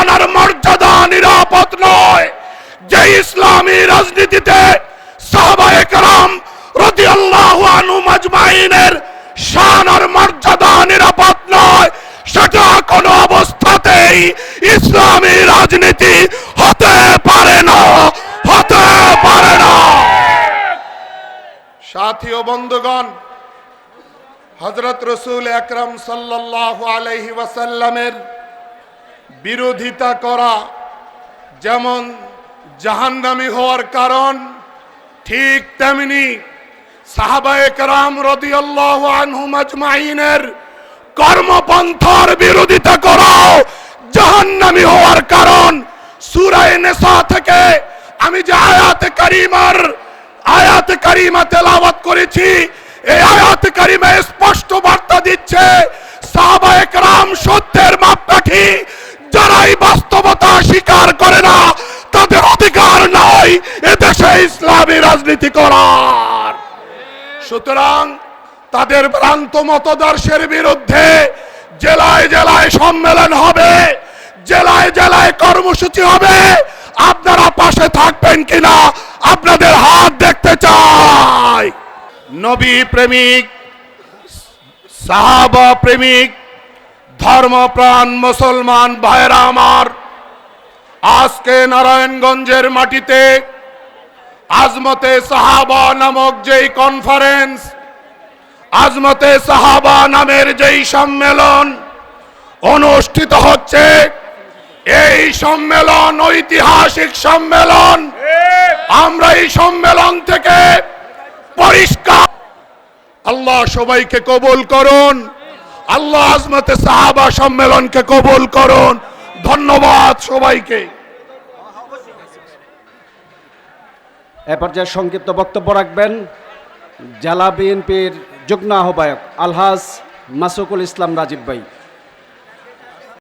একরাম আর মর্যাদা নিরাপদ নয়। যে ইসলামী রাজনীতিতে একরাম ইসলামী রাজনীতি হতে পারে না, হতে পারে না। সাথী ও বন্ধুগণ হজরত রসুল আকরম সাল্লাল্লাহু আলাইহি ওয়াসাল্লামের বিরোধিতা করা, যেমন জাহান্নামী হওয়ার কারণ, ঠিক তেমনি সাহাবায়ে কেরাম রাদিয়াল্লাহু আনহুম আজমাইনের কর্মপন্থার বিরোধিতা করাও জাহান্নামী হওয়ার কারণ। সূরা নিসা থেকে আমি যে আয়াতে কারিমার, আয়াতে কারিমা তেলাওয়াত করেছি, এই আয়াতে কারিমা স্পষ্ট বার্তা দিচ্ছে, সাহাবায়ে কেরাম সত্যের মাপকাঠি স্বীকার করে না, তাদের অধিকার নাই, এদেশে ইসলামী রাজনীতি করার। সুতরাং তাদের ভ্রান্ত মতদর্শের বিরুদ্ধে জেলায় জেলায় সম্মেলন হবে, জেলায় জেলায় কর্মসূচি হবে। আপনারা পাশে থাকবেন কিনা আপনাদের হাত দেখতে চাই। নবী প্রেমিক, সাহাবা প্রেমিক, ধর্মপ্রাণ মুসলমান ভাইরা আমার আজকে নারায়ণগঞ্জের মাটিতে আজমতে সাহাবা নামক যেই কনফারেন্স আজমতে সাহাবা নামের যেই সম্মেলন অনুষ্ঠিত হচ্ছে, এই সম্মেলন ঐতিহাসিক সম্মেলন। আমরা এই সম্মেলন থেকে পরিষ্কার আল্লাহ সবাইকে কবুল করুন, আল্লাহ আজমতে সাহাবা সম্মেলনকে কবুল করুন। ধন্যবাদ সবাইকে। এ পর্যায়ে সংক্ষিপ্ত বক্তব্য রাখবেন জেলা বিএনপির যুগ্ম আহ্বায়ক আলহাজ মাসুকুল ইসলাম রাজীব ভাই।